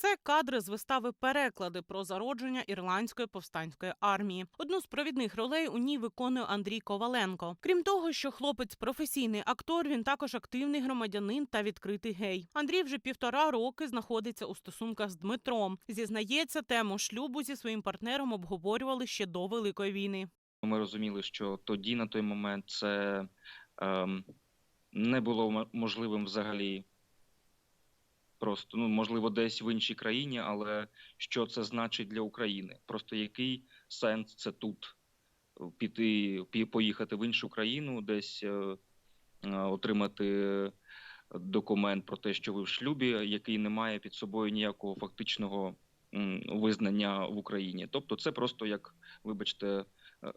Це кадри з вистави переклади про зародження ірландської повстанської армії. Одну з провідних ролей у ній виконує Андрій Коваленко. Крім того, що хлопець професійний актор, він також активний громадянин та відкритий гей. Андрій вже півтора роки знаходиться у стосунках з Дмитром. Зізнається, тему шлюбу зі своїм партнером обговорювали ще до великої війни. Ми розуміли, що тоді, на той момент, це ем, не було можливим взагалі. Просто, ну, можливо, десь в іншій країні, але що це значить для України? Просто який сенс це тут піти, поїхати в іншу країну, десь е, е, отримати документ про те, що ви в шлюбі, який не має під собою ніякого фактичного визнання в Україні. Тобто, це просто як, вибачте, е,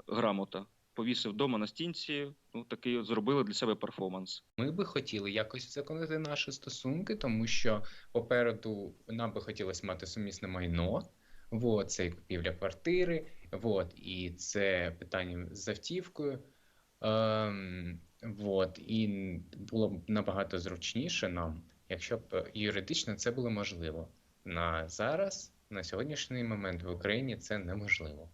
грамота. Повісив вдома на стінці, ну такий зробили для себе перформанс. Ми би хотіли якось узаконити наші стосунки, тому що попереду нам би хотілося мати сумісне майно. Вот, це і купівля квартири, вот, і це питання з автівкою. Ем, вот, і було б набагато зручніше нам, якщо б юридично це було можливо. На зараз, на сьогоднішній момент в Україні це неможливо.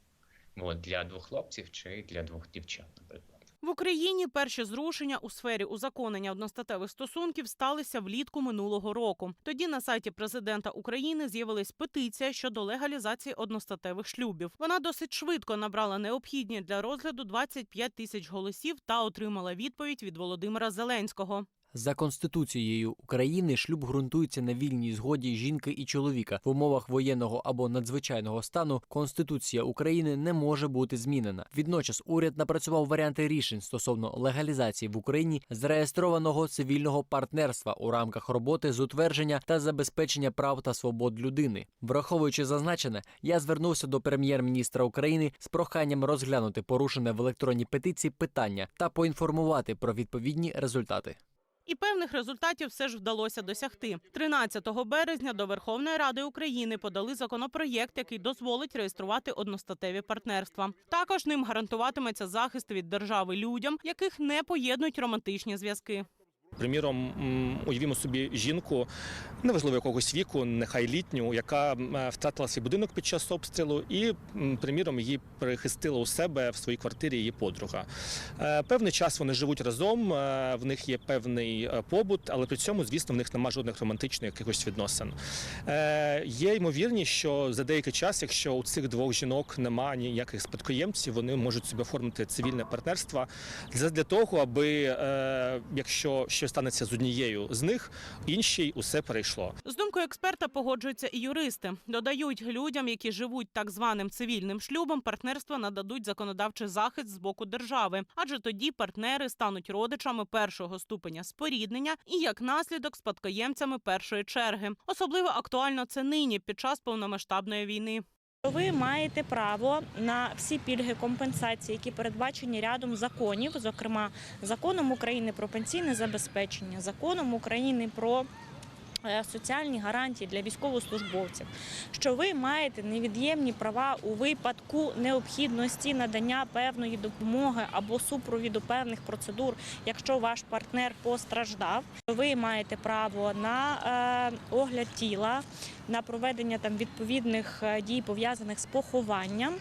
Вот, для двох хлопців чи для двох дівчат, наприклад. В Україні перші зрушення у сфері узаконення одностатевих стосунків сталися влітку минулого року. Тоді на сайті президента України з'явилась петиція щодо легалізації одностатевих шлюбів. Вона досить швидко набрала необхідні для розгляду 25 тисяч голосів та отримала відповідь від Володимира Зеленського. За конституцією України шлюб ґрунтується на вільній згоді жінки і чоловіка. В умовах воєнного або надзвичайного стану Конституція України не може бути змінена. Відночас уряд напрацював варіанти рішень стосовно легалізації в Україні зареєстрованого цивільного партнерства у рамках роботи з утвердження та забезпечення прав та свобод людини. Враховуючи зазначене, я звернувся до прем'єр-міністра України з проханням розглянути порушене в електронній петиції питання та поінформувати про відповідні результати. І певних результатів все ж вдалося досягти. 13 березня до Верховної Ради України подали законопроєкт, який дозволить реєструвати одностатеві партнерства. Також ним гарантуватиметься захист від держави людям, яких не поєднують романтичні зв'язки. Приміром, уявімо собі жінку неважливо якогось віку, нехай літню, яка е, втратила свій будинок під час обстрілу, і, приміром, її перехистила у себе в своїй квартирі її подруга. Е, Певний час вони живуть разом, е, в них є певний побут, але при цьому, звісно, в них немає жодних романтичних якихось відносин. Є ймовірність, що за деякий час, якщо у цих двох жінок немає ніяких спадкоємців, вони можуть собі оформити цивільне партнерство для, того, аби якщо щось станеться з однією з них, іншій усе перейшло. З думкою експерта погоджуються і юристи. Додають людям, які живуть так званим цивільним шлюбом, партнерства нададуть законодавчий захист з боку держави, адже тоді партнери стануть родичами першого ступеня споріднення і як наслідок спадкоємцями першої черги. Особливо актуально це нині під час повномасштабної війни. Ви маєте право на всі пільги компенсації, які передбачені рядом законів, зокрема законом України про пенсійне забезпечення, законом України про соціальні гарантії для військовослужбовців, що ви маєте невід'ємні права у випадку необхідності надання певної допомоги або супровіду певних процедур, якщо ваш партнер постраждав. Ви маєте право на е, огляд тіла, на проведення там відповідних е, дій пов'язаних з похованням,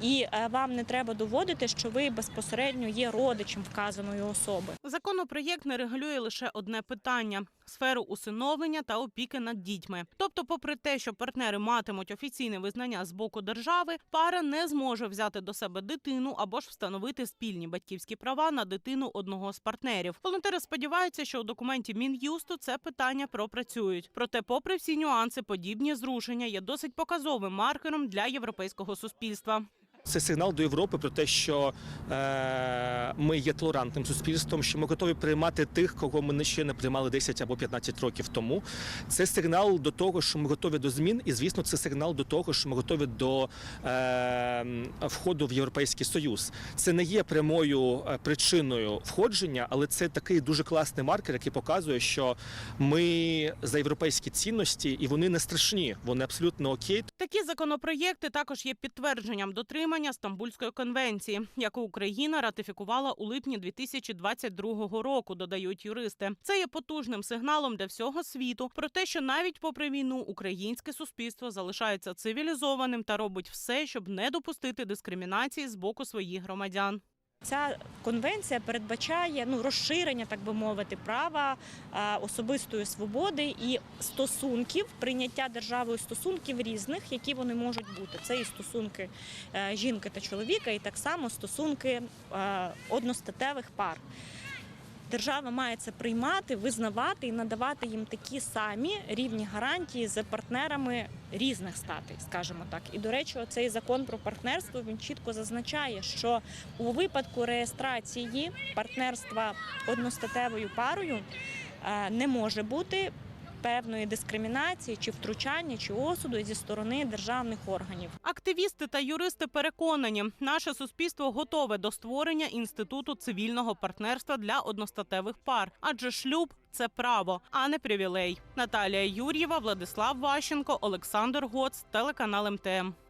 і е, вам не треба доводити, що ви безпосередньо є родичем вказаної особи. Законопроєкт не регулює лише одне питання сферу усиновлення та опіки над дітьми. Тобто, попри те, що партнери матимуть офіційне визнання з боку держави, пара не зможе взяти до себе дитину або ж встановити спільні батьківські права на дитину одного з партнерів. Волонтери сподіваються, що у документі мін'юсту це питання пропрацюють. Проте, попри всі нюанси, подібні зрушення є досить показовим маркером для європейського суспільства. Це сигнал до Європи про те, що е, ми є толерантним суспільством, що ми готові приймати тих, кого ми ще не приймали 10 або 15 років тому. Це сигнал до того, що ми готові до змін, і звісно, це сигнал до того, що ми готові до е, входу в Європейський Союз. Це не є прямою е, причиною входження, але це такий дуже класний маркер, який показує, що ми за європейські цінності, і вони не страшні, вони абсолютно окей. Такі законопроєкти також є підтвердженням дотримання дотримання Стамбульської конвенції, яку Україна ратифікувала у липні 2022 року. Додають юристи. Це є потужним сигналом для всього світу про те, що навіть попри війну українське суспільство залишається цивілізованим та робить все, щоб не допустити дискримінації з боку своїх громадян. Ця конвенція передбачає ну розширення, так би мовити, права особистої свободи і стосунків, прийняття державою стосунків різних, які вони можуть бути. Це і стосунки е, жінки та чоловіка, і так само стосунки е, одностатевих пар. Держава має це приймати, визнавати і надавати їм такі самі рівні гарантії з партнерами різних статей, скажімо так. І до речі, цей закон про партнерство він чітко зазначає, що у випадку реєстрації партнерства одностатевою парою е, не може бути певної дискримінації чи втручання чи осуду зі сторони державних органів. Активісти та юристи переконані, наше суспільство готове до створення інституту цивільного партнерства для одностатевих пар, адже шлюб це право, а не привілей. Наталія Юр'єва, Владислав Ващенко, Олександр Гоц, телеканал МТМ.